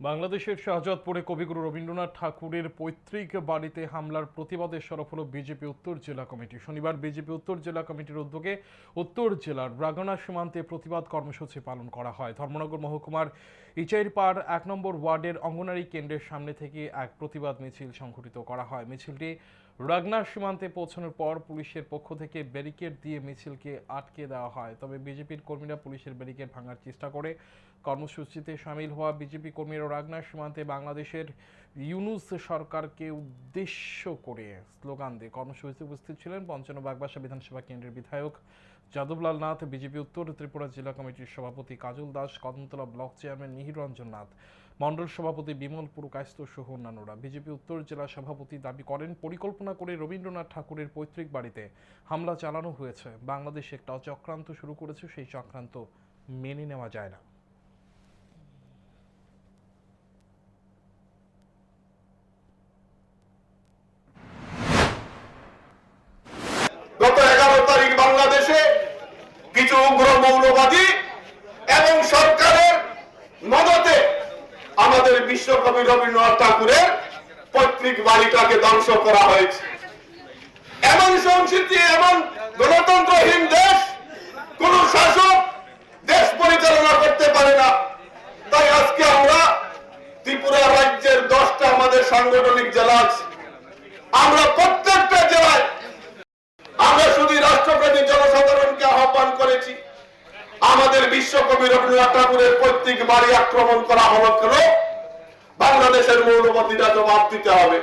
বাংলাদেশের শাহজাদপুরে কবিগুরু রবীন্দ্রনাথ ঠাকুরের পৈতৃক বাড়িতে হামলার প্রতিবাদে সরব হল বিজেপি উত্তর জেলা কমিটি। শনিবার বিজেপি উত্তর জেলা কমিটির উদ্যোগে উত্তর জেলার রাগনা সীমান্তে প্রতিবাদ কর্মসূচি পালন করা হয়। ধর্মনগর মহকুমার ইচাইরপাড় এক নম্বর ওয়ার্ডের অঙ্গনারী কেন্দ্রের সামনে থেকে এক প্রতিবাদ মিছিল সংঘটিত করা হয়। মিছিলটি রাগনা সীমান্তে পৌঁছানোর পর পুলিশের পক্ষ থেকে ব্যারিকেড দিয়ে মিছিলকে আটকে দেওয়া হয়। তবে বিজেপির কর্মীরা পুলিশের ব্যারিকেড ভাঙার চেষ্টা করে। কর্মসূচিতে সামিল হওয়া বিজেপি কর্মীরা রাগনা সীমান্তে বাংলাদেশের ইউনুস সরকারকে উদ্দেশ্য করে স্লোগান দিয়ে কর্মসূচিতে উপস্থিত ছিলেন পঞ্চান্ন বাগবাসা বিধানসভা কেন্দ্রের বিধায়ক যাদবলাল নাথ, বিজেপি উত্তর, ত্রিপুরা জেলা কমিটির সভাপতি কাজল দাস, কদমতলা ব্লক চেয়ারম্যান মিহির রঞ্জন নাথ, মণ্ডল সভাপতি বিমল পুরকায়স্ত সহ অন্যান্যরা। বিজেপি উত্তর জেলা সভাপতি দাবি করেন, পরিকল্পনা করে রবীন্দ্রনাথ ঠাকুরের পৈতৃক বাড়িতে হামলা চালানো হয়েছে। বাংলাদেশ একটা চক্রান্ত শুরু করেছে, সেই চক্রান্ত মেনে নেওয়া যায় না। মৌলবাদী এবং সরকারের মদতে আমাদের বিশ্বকবি রবীন্দ্রনাথ ঠাকুরের পৈতৃক বাড়িটাকে ধ্বংস করা হয়েছে। এমন সংস্কৃতি, এমন গণতন্ত্রহীন দেশ কোন শাসক দেশ পরিচালনা করতে পারে না। তাই আজকে আমরা ত্রিপুরা রাজ্যের দশটা আমাদের সাংগঠনিক জেলা আছে। আমরা আমাদের বিশ্বকবি রবীন্দ্রনাথ ঠাকুরের পৈতৃক বাড়ি আক্রমণ করা হলো কেন? বাংলাদেশের মৌলবাদীরা জবাব দিতে হবে।